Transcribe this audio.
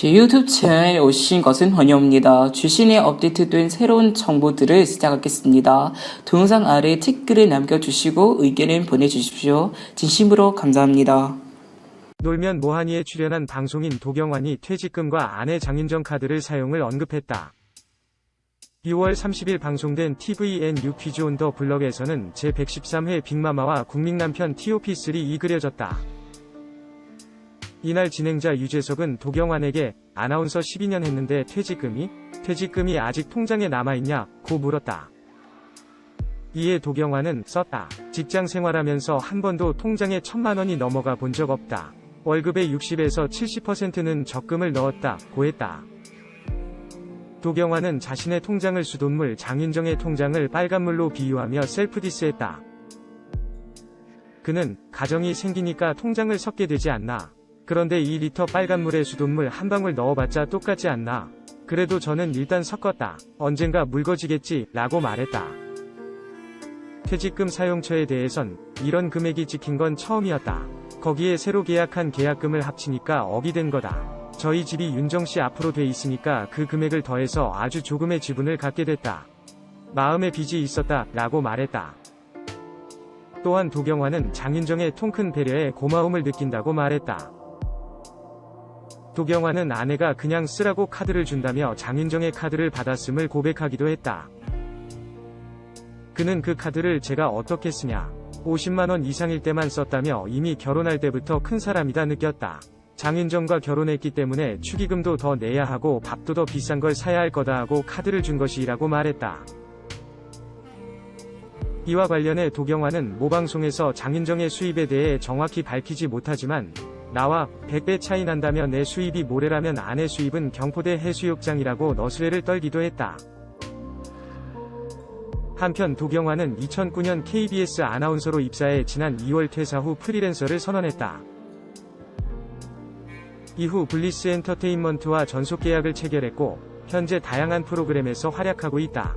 제 유튜브 채널에 오신 것은 환영합니다. 주신에 업데이트된 새로운 정보들을 시작하겠습니다. 동영상 아래 댓글을 남겨주시고 의견을 보내주십시오. 진심으로 감사합니다. 놀면 뭐하니에 출연한 방송인 도경환이 퇴직금과 아내 장윤정 카드를 사용을 언급했다. 6월 30일 방송된 TVN 뉴퀴즈 온 더 블럭에서는 제113회 빅마마와 국민남편 TOP3이 그려졌다. 이날 진행자 유재석은 도경환에게 아나운서 12년 했는데 퇴직금이? 퇴직금이 아직 통장에 남아있냐? 고 물었다. 이에 도경환은 썼다. 직장 생활하면서 한 번도 통장에 천만 원이 넘어가 본 적 없다. 월급의 60에서 70%는 적금을 넣었다. 고했다. 도경환은 자신의 통장을 수돗물 장윤정의 통장을 빨간물로 비유하며 셀프디스했다. 그는 가정이 생기니까 통장을 섞게 되지 않나. 그런데 2리터 빨간물에 수돗물 한 방울 넣어봤자 똑같지 않나. 그래도 저는 일단 섞었다. 언젠가 묽어지겠지 라고 말했다. 퇴직금 사용처에 대해선 이런 금액이 찍힌 건 처음이었다. 거기에 새로 계약한 계약금을 합치니까 억이 된 거다. 저희 집이 윤정씨 앞으로 돼 있으니까 그 금액을 더해서 아주 조금의 지분을 갖게 됐다. 마음의 빚이 있었다 라고 말했다. 또한 도경환은 장윤정의 통큰 배려에 고마움을 느낀다고 말했다. 도경환은 아내가 그냥 쓰라고 카드를 준다며 장윤정의 카드를 받았음을 고백하기도 했다. 그는 그 카드를 제가 어떻게 쓰냐. 50만원 이상일 때만 썼다며 이미 결혼할 때부터 큰 사람이다 느꼈다. 장윤정과 결혼했기 때문에 축의금도 더 내야 하고 밥도 더 비싼 걸 사야 할 거다 하고 카드를 준 것이라고 말했다. 이와 관련해 도경환은 모방송에서 장윤정의 수입에 대해 정확히 밝히지 못하지만 나와 100배 차이 난다며 내 수입이 모래라면 아내 수입은 경포대 해수욕장이라고 너스레를 떨기도 했다. 한편 도경환은 2009년 KBS 아나운서로 입사해 지난 2월 퇴사 후 프리랜서를 선언했다. 이후 블리스 엔터테인먼트와 전속 계약을 체결했고 현재 다양한 프로그램에서 활약하고 있다.